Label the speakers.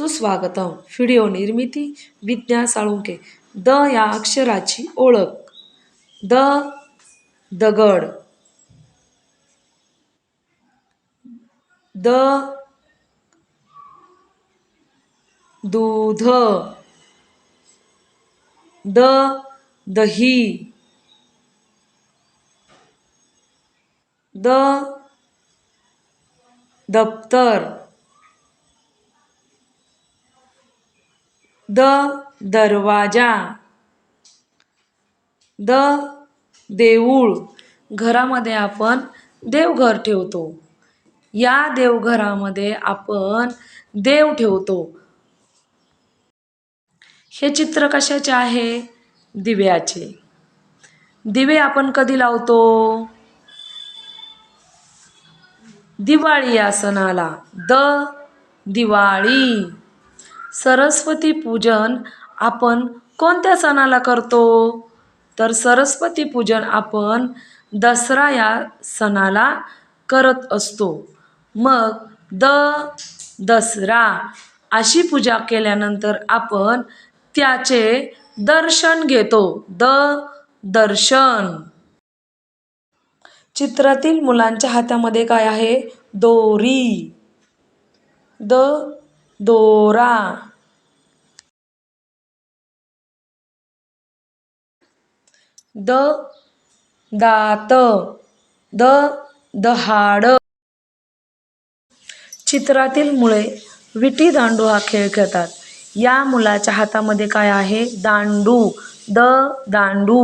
Speaker 1: सुस्वागतम. व्हिडिओ निर्मिती विज्ञा साळुंके द या अक्षराची ओळख. द दगड. द दूध. द दही. द दप्तर. द दरवाजा. द देऊळ. घरामध्ये आपण देवघर ठेवतो. या देवघरामध्ये आपण देव ठेवतो. हे चित्र कशाचे आहे? दिव्याचे. दिवे आपण कधी लावतो? दिवाळी या सणाला द दिवाळी. सरस्वती पूजन आपण कोणत्या सणाला करतो? तर सरस्वती पूजन आपण दसरा या सणाला करत असतो. मग द दसरा अशी पूजा केल्यानंतर आपण त्याचे दर्शन घेतो. द दर्शन. चित्रातील मुलांच्या हातामध्ये काय आहे? दोरी. द दोरा. द दात. द दहाड. चित्रातील मुळे विटी दांडू हा खेळ खेळतात. या मुलाच्या हातामध्ये काय आहे? दांडू. द दांडू.